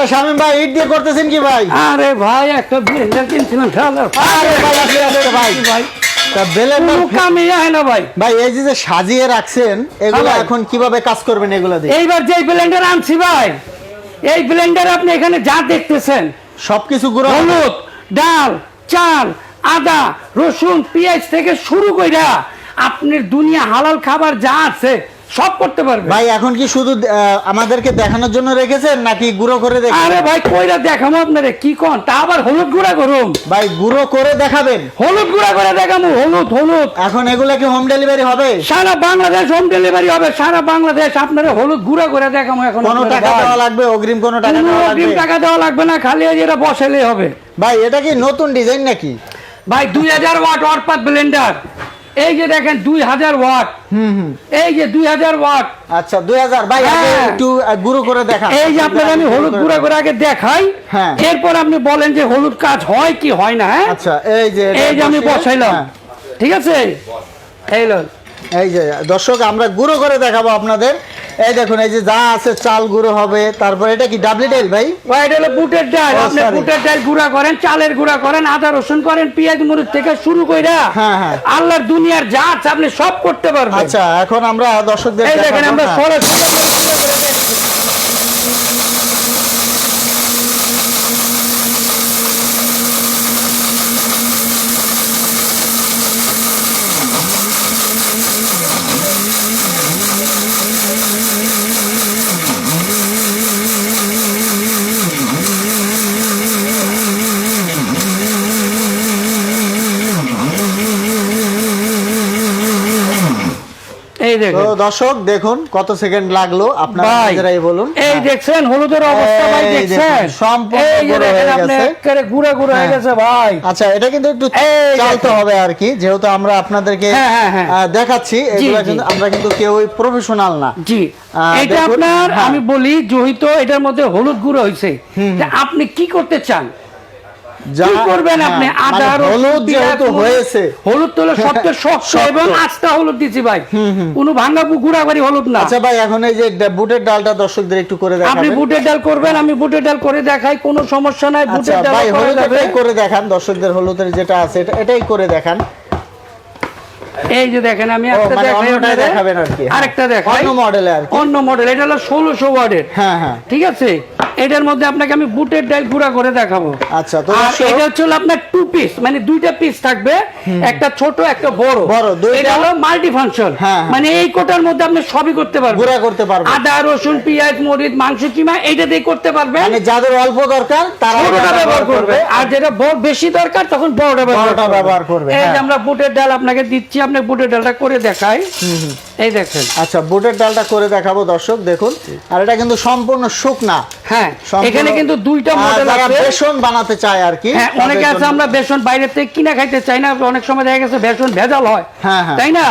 আরে শামিম ভাই ইট দিয়ে করতেছেন কি ভাই? আরে ভাই একটা ব্লেন্ডার কিনছিলাম আরে ভাই, ভাই। ভাই? তা বেলের কামে না ভাই। ভাই এই যে যে সাজিয়ে রাখছেন এগুলো হ্যাঁ এখন কীভাবে কাজ করবেন এগুলো দিয়ে এইবার যে ব্লেন্ডার আনছি ভাই এই ব্লেন্ডার আপনি এখানে যা দেখতেছেন সবকিছু গুঁড়ো। হলুদ ডাল চাল আদা রসুন পেঁয়াজ থেকে শুরু কইরা আপনার দুনিয়া হালাল খাবার যা আছে সব করতে পারবে। ভাই এখন কি শুধু আমাদেরকে দেখানোর জন্য রেখেছেন নাকি গুঁড়ো করে আরে ভাই কইরা দেখামো আপনারে কি কোন? তা আবার হলুদ গুঁড়া করুম ভাই গুঁড়ো করে দেখাবেন? হলুদ গুঁড়া করে দেখামো হলুদ হলুদ। এখন এগুলা কি হোম ডেলিভারি হবে? সারা বাংলাদেশ হোম ডেলিভারি হবে সারা বাংলাদেশ আপনারা হলুদ গুঁড়া করে দেখামো এখন কোনো টাকা। দেওয়া লাগবে অগ্রিম কোনো টাকা দেওয়া অগ্রিম টাকা দেওয়া লাগবে না খালি এটা বসালেই হবে। ভাই এটা কি নতুন ডিজাইন নাকি? ভাই দুই হাজার ওয়াট অরপাত ব্লেন্ডার এই যে দেখেন দুই হাজার ওয়াট। হুম হুম। এই যে দুই হাজার ওয়াট। আচ্ছা দুই হাজার ভাই হ্যাঁ। একটু গুরু গুঁড়ো করে দেখা এই যে আপনাকে আমি হলুদ গুঁড়ো করে আগে দেখাই। হ্যাঁ। এরপর আপনি বলেন যে হলুদ কাজ হয় কি হয় না হ্যাঁ? আচ্ছা এই যে এই যে আমি বসাইলাম। হ্যাঁ, ঠিক আছে? এই লোক এই যে দর্শক আমরা গুঁড়ো করে দেখাবো আপনাদের। এই দেখুন এই যে যা আছে চাল গুঁড়ো হবে। তারপর এটা কি ডাবলি ডাইল ভাই? এটা হলো বুটের ডাল আপনি বুটের ডাল গুঁড়া করেন চালের গুঁড়া করেন আদা রসুন করেন পেঁয়াজ মরিচ থেকে শুরু কইরা হ্যাঁ, হ্যাঁ। আল্লাহর দুনিয়ার যা আছে আপনি সব করতে পারবেন। আচ্ছা এখন আমরা দর্শকদের এই দেখেন আমরা হ্যাঁ। সরাসরি এই তো দর্শক দেখুন কত সেকেন্ড লাগল। আপনারা নিজেরাই বলুন। এই হ্যাঁ। দেখছেন হলুদের অবস্থা ভাই দেখছেন? সম্পূর্ণ গুঁড়ো দেখেন হয়ে আপনি গেছে। একেবারে গুঁড়া গুঁড়া হয়ে। গেছে ভাই। আচ্ছা এটা কিন্তু একটু চালতে হবে আর কি যেহেতু আমরা আপনাদেরকে হ্যাঁ, দেখাচ্ছি এগুলা কিন্তু আমরা কিন্তু কেউই প্রফেশনাল না। জি। এটা আপনার। আমি বলি জহিত এটার মধ্যে হলুদ গুঁড়ো হয়েছে আপনি কি করতে চান? যা- করবেন আপনি? আদা হলুদ যেহেতু হয়েছে। হলুদ তো সবচেয়ে শক্ত শক্ত। এবং আস্তা হলুদ দিছি ভাই। কোনো ভাঙ্গা গুড়া বাড়ি হলুদ না। আচ্ছা ভাই এখন এই যে বুটের ডালটা দর্শকদের একটু করে আপনি বুটের ডাল করবেন আমি বুটের ডাল করে দেখাই কোনো সমস্যা নাই বুটের ডাল ভাই করা হলুদ যাবে। এটাই করে দেখান দর্শকদের হলুদের যেটা আছে এটা এটাই করে দেখান। এই যে দেখেন আমি একটা মানে দেখাই দেখাবেন আর কি, হ্যাঁ। আরেকটা দেখাই। অন্য মডেলে আর অন্য মডেল এটা হলো হ্যাঁ হ্যাঁ। ঠিক আছে? এটার মধ্যে আপনাকে আমি বুটের ডাল পুরা করে দেখাবো। আচ্ছা তো এটা হচ্ছে আপনার টু পিস মানে দুইটা পিস থাকবে একটা ছোট একটা বড়। বড়, দুইটা- এটা হলো মাল্টি ফাংশন হ্যাঁ, হ্যাঁ। মানে এই কোটার মধ্যে আপনি সবই করতে পারবেন। গুঁড়া করতে পারবেন। আদা রসুন পেঁয়াজ মরিচ মাংস কিমা এইটা দিয়ে করতে পারবেন। মানে যাদের অল্প দরকার তারা ছোটটা ব্যবহার করবে। আর যেটা বড় বেশি দরকার তখন বড়টা ব্যবহার করবে। এই যে হ্যাঁ। আমরা বুটের ডাল আপনাকে দিচ্ছি আপনি বুটের ডালটা করে দেখাই। এই দেখেন। আচ্ছা বুটের ডালটা করে দেখাবো দর্শক দেখুন। আর এটা কিন্তু সম্পূর্ণ শুকনা। হ্যাঁ এখানে কিন্তু দুইটা মডেল আছে। বেসন বানাতে চায় আর কি হ্যাঁ অনেকে আছে আমরা বেসন বাইরে থেকে কিনা খাইতে চাই না অনেক সময় দেখা গেছে বেসন ভেজাল হয় হ্যাঁ, হ্যাঁ। তাই না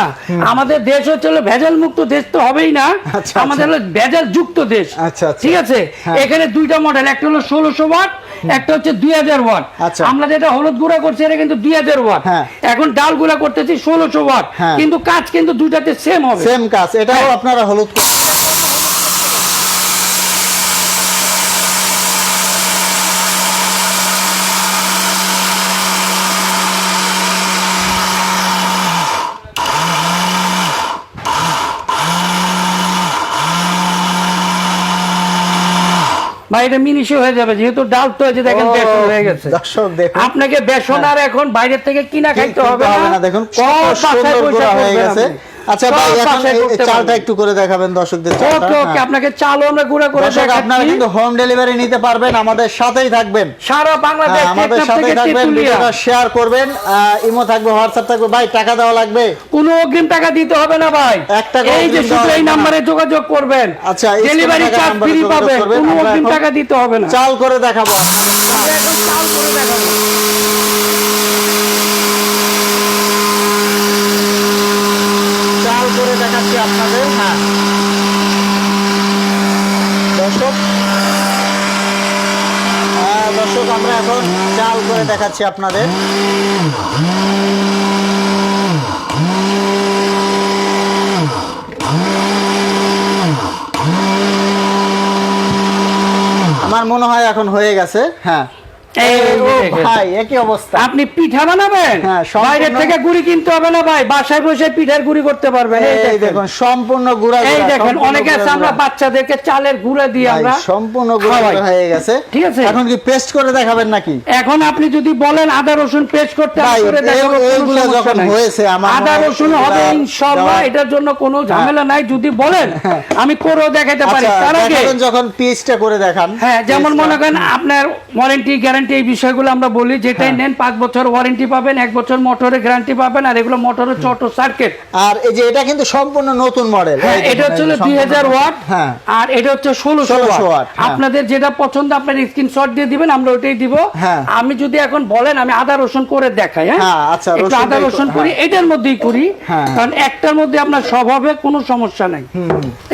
আমাদের দেশ হচ্ছে ভেজাল মুক্ত দেশ তো হবেই না আচ্ছা, আমাদের হলো ভেজাল যুক্ত দেশ আচ্ছা, আচ্ছা। ঠিক আছে হ্যাঁ। এখানে দুইটা মডেল একটা হলো ষোলোশো ওয়াট একটা হচ্ছে দুই হাজার ওয়াট আচ্ছা। আমরা যেটা হলুদ গুঁড়া করছি এটা কিন্তু দুই হাজার ওয়াট। এখন ডাল গুঁড়া করতেছি ষোলোশো ওয়াট। কিন্তু কাজ কিন্তু দুইটাতে সেম হবে সেম কাজ এটাও। আপনারা হলুদ বা এটা মিনিশে হয়ে যাবে যেহেতু ডাল তো হয়েছে দেখেন বেসন হয়ে গেছে। আপনাকে বেসন আর এখন বাইরের থেকে কিনা খাইতে হবে না। দেখুন কত সুন্দর হয়ে গেছে। আচ্ছা ভাই এখন চালটা একটু করে দেখাবেন দর্শকদের ওকে ওকে হ্যাঁ। আপনাকে চালও আমরা গুঁড়া করে দর্শক আপনারা কিন্তু হোম ডেলিভারি নিতে পারবেন আমাদের সাথেই থাকবেন। সারা বাংলাদেশ হ্যাঁ, আমাদের টেকনাফ সাথে থেকে থাকবেন ভিডিওটা শেয়ার করবেন ইমো থাকবে হোয়াটসঅ্যাপ থাকবে ভাই টাকা দেওয়া লাগবে। কোনো অগ্রিম টাকা দিতে হবে না ভাই। এক টাকাও এই যে শুধু এই। নাম্বারে যোগাযোগ করবেন। আচ্ছা, ডেলিভারি চার্জ ফ্রি পাবেন। কোনো অগ্রিম টাকা দিতে হবে না। চাল করে দেখাবো। চাল করে দেখাবো চাল করে দেখাচ্ছি আপনাদের হ্যাঁ আমরা এখন করে দেখাচ্ছি আপনাদের আমার মনে হয় এখন হয়ে গেছে হ্যাঁ। ভাই একই অবস্থা। আপনি পিঠা বানাবেন? হ্যাঁ, বাইরের থেকে গুড়ি কিনতে হবে না ভাই? বাসায় বসে পিঠার গুড়ি করতে পারবেন এই এই দেখুন। সম্পূর্ণ গুড়া এই দেখেন অনেকে আমরা বাচ্চাদেরকে চালের গুঁড়া দিয়ে আমরা। সম্পূর্ণ গুড়া হয়ে গেছে। ঠিক আছে? এখন কি পেস্ট করে দেখাবেন নাকি? এখন আপনি যদি বলেন আদা রসুন পেস্ট করতে করে দেখাবো, এই- কোনো এইগুলা সমস্যা যখন হয়েছে, আমার আদা রসুন হবে ইনশাআল্লাহ এটার জন্য কোনো ঝামেলা নাই। যদি বলেন আমি করেও দেখাতে পারি। আচ্ছা তার আগে যখন পিসটা করে দেখান। হ্যাঁ যেমন মনে করেন আপনার ওয়ারেন্টি গ্যারান্টি এই বিষয়গুলো আমরা বলি যেটাই নেন পাঁচ বছর ওয়ারেন্টি পাবেন এক বছর মোটরের গ্যারান্টি পাবেন আর এগুলো মোটরের ছোট সার্কিট আর এই যে এটা কিন্তু সম্পূর্ণ নতুন মডেল হ্যাঁ এটা হচ্ছে দুই হাজার ওয়াট হ্যাঁ। আর এটা হচ্ছে ষোলোশো 1600 ওয়াট হ্যাঁ। আপনাদের যেটা পছন্দ আপনার স্ক্রিনশট দিয়ে দিবেন আমরা ওইটাই দিব। হ্যাঁ। আমি যদি এখন বলেন আমি আদা রসুন করে দেখাই হ্যাঁ? হ্যাঁ, আচ্ছা, একটু আদা রসুন করি হ্যাঁ। এটার মধ্যেই করি হ্যাঁ। কারণ একটার মধ্যে আপনার সব হবে কোনো সমস্যা নাই।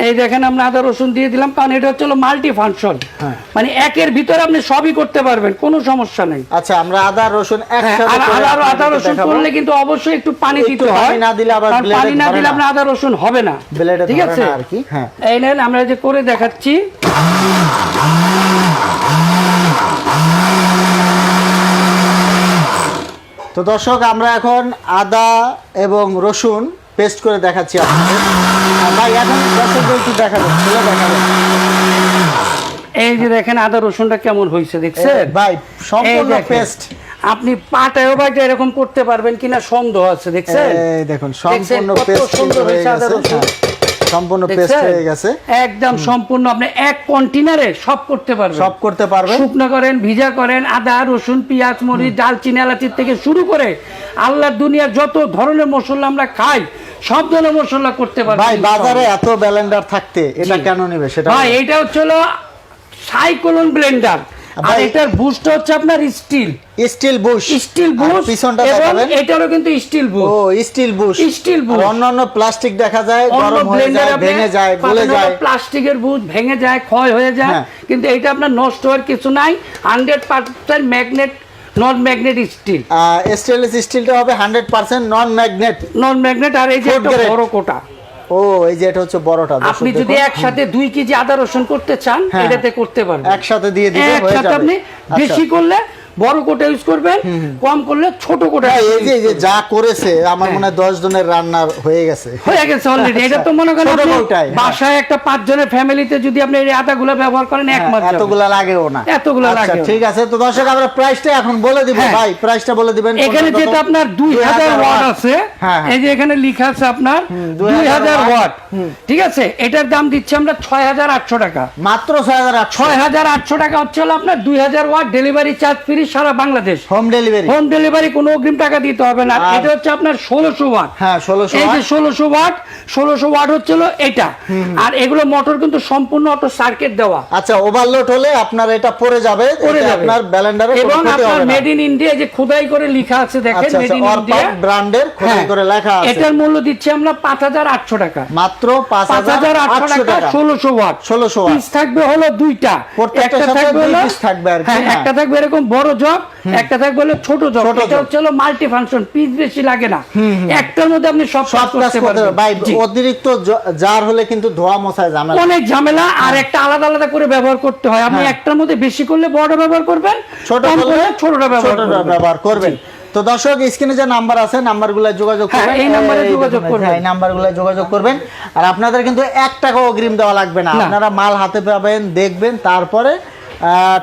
এই দেখেন আমরা আদা রসুন দিয়ে দিলাম কারণ এটা হচ্ছে মাল্টি ফাংশন হ্যাঁ। মানে একের ভিতরে আপনি সবই করতে পারবেন কোনো সমস্যা নেই। আচ্ছা আমরা আদা রসুন হ্যাঁ, একসাথে আদা আদা রসুন করলে কিন্তু অবশ্যই একটু পানি দিতে হয়। না দিলে আবার পানি না দিলে আপনার আদা রসুন হবে না। ঠিক আছে? আর কি, হ্যাঁ। এই নেন আমরা যে করে দেখাচ্ছি। তো দর্শক আমরা এখন আদা এবং রসুন পেস্ট করে দেখাচ্ছি আপনাদের। ভাই এখন দর্শকদের একটু দেখাবেন খুলে দেখাবেন এই যে দেখেন আদা রসুনটা কেমন হয়েছে দেখছেন? ভাই সম্পূর্ণ পেস্ট আপনি পাটায়ও বাটা এরকম করতে পারবেন কিনা সন্দেহ আছে দেখছেন? এই দেখুন সম্পূর্ণ পেস্ট সুন্দর হয়ে হয়েছে আদা রসুন? সম্পূর্ণ পেস্ট হয়ে গেছে। একদম সম্পূর্ণ আপনি এক কন্টেনারে সব করতে পারবেন। সব করতে পারবেন। শুকনো করেন ভিজা করেন আদা রসুন পেঁয়াজ মরিচ ডালচিনি এলাচির থেকে শুরু করে আল্লাহর দুনিয়ার যত ধরনের মশলা আমরা খাই সব ধরনের মশলা করতে পারবেন ভাই বাজারে এত ব্যালেন্ডার থাকতে এটা কেন নেবে সেটা ভাই এটা হচ্ছে সাইক্লোন ব্লেন্ডার। আর এটার বুস্ট হচ্ছে আপনার steel steel bush steel boost পিছনটা দেখাবেন। এটারও কিন্তু স্টিল ও boost steel bush steel bush অন্যান্য প্লাস্টিক দেখা যায় গরম হয়ে যায় ভেঙে যায় গলে যায়। প্লাস্টিকের বুঝ ভেঙে যায় ক্ষয় হয়ে যায়। হ্যাঁ। কিন্তু এটা আপনার নষ্ট হওয়ার কিছু নাই। Hundred percent magnet non magnet steel stainless স্টিলটা হবে hundred percent non magnet non magnet আর এই যে একটা বড় কোটা। ও এই যে এটা হচ্ছে বড়টা আপনি যদি একসাথে দুই কেজি আদা রসুন করতে চান হ্যাঁ। এটাতে করতে পারবেন একসাথে দিয়ে দিলে হয়ে একসাথে যাবে আপনি আচ্ছা। বেশি করলে বড় কোটা ইউজ করবেন কম করলে ছোট কোটা এই যে যে যা করেছে আমার মনে হয় দশ জনের রান্নার হয়ে গেছে। হয়ে গেছে অলরেডি এটা তো মনে করেন আপনি হ্যাঁ। বাসায় একটা পাঁচ জনের ফ্যামিলিতে যদি আপনি এই আদাগুলো ব্যবহার করেন এক হ্যাঁ, মাস। এতগুলা লাগেও না। এতগুলা আচ্ছা, ঠিক আছে। তো দর্শক আমরা প্রাইসটা এখন বলে দিব। হ্যাঁ। ভাই প্রাইসটা বলে দিবেন। এখানে যেটা আপনার দুই হাজার ওয়াট আছে হ্যাঁ, হ্যাঁ। এই যে এখানে লেখা আছে আপনার দুই 2000 হাজার ওয়াট। ঠিক আছে? এটার দাম দিচ্ছি আমরা ছয় হাজার আটশো টাকা। মাত্র ছয় হাজার আটশো। ছয় হাজার আটশো টাকা হচ্ছে হলো আপনার দুই হাজার ওয়াট ডেলিভারি চার্জ ফ্রি সারা Bangladesh. Home delivery home delivery কোনো অগ্রিম টাকা দিতে হবে না। এটা হচ্ছে আপনার ষোলোশো ওয়াট। হ্যাঁ ষোলোশো এই যে ষোলোশো ওয়াট ষোলোশো ওয়াট হচ্ছিল এটা। আর এগুলো মোটর কিন্তু সম্পূর্ণ অটো সার্কিট দেওয়া। আচ্ছা ওভারলোড হলে আপনার এটা পড়ে যাবে। পড়ে যাবে। আপনার ব্যালেন্ডারে এবং আপনার মেড ইন ইন্ডিয়া যে খোদাই করে লেখা আছে দেখেন মেড ইন ইন্ডিয়া ব্র্যান্ডের খোদাই হ্যাঁ, করে লেখা আছে। এটার মূল্য দিচ্ছি আমরা পাঁচ হাজার আটশো টাকা। মাত্র পাঁচ পাঁচ হাজার আটশো টাকা। টাকা ষোলোশো ওয়াট। 1600 ওয়াট। পিস থাকবে হলো দুইটা। প্রত্যেকটার সাথে দুই থাকবে আর হ্যাঁ, হ্যাঁ। একটা থাকবে এরকম বড় জগ একটা থাকবে হলো ছোট জগ এটা হচ্ছে হলো মাল্টি ফাংশন পিস বেশি লাগে না। একটার মধ্যে আপনি সব সব কাজ করতে পারবেন। ভাই অতিরিক্ত জার হলে কিন্তু ধোয়া মশায় ঝামেলা। অনেক ঝামেলা আর একটা আলাদা আলাদা করে ব্যবহার করতে হয়। আপনি হ্যাঁ। একটার মধ্যে বেশি করলে বড় ব্যবহার করবেন ছোট করলে ছোটটা ব্যবহার করবেন। তো দর্শক স্ক্রিনে যে নাম্বার আছে নাম্বারগুলো যোগাযোগ হ্যাঁ, করবেন। এই নাম্বারে যোগাযোগ করবেন। এই নাম্বারগুলো যোগাযোগ করবেন। আর আপনাদের কিন্তু এক টাকা অগ্রিম দেওয়া লাগবে না। আপনারা মাল হাতে পাবেন দেখবেন তারপরে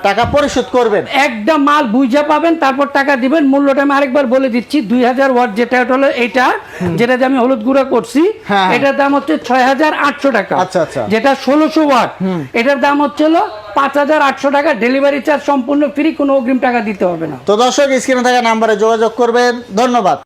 টাকা পরিশোধ করবেন। একটা মাল বুঝা পাবেন তারপর টাকা দিবেন। মূল্যটা আমি আরেকবার বলে দিচ্ছি দুই হাজার ওয়াট যেটা হলো এটা যেটা আমি হলুদ গুঁড়া করছি হ্যাঁ। এটার দাম হচ্ছে ছয় হাজার আটশো টাকা। আচ্ছা, আচ্ছা। যেটা ষোলোশো ওয়াট এটার দাম হচ্ছে হলো পাঁচ হাজার আটশো টাকা। ডেলিভারি চার্জ সম্পূর্ণ ফ্রি কোনো অগ্রিম টাকা দিতে হবে না। তো দর্শক স্ক্রিনে থাকা নাম্বারে যোগাযোগ করবেন। ধন্যবাদ।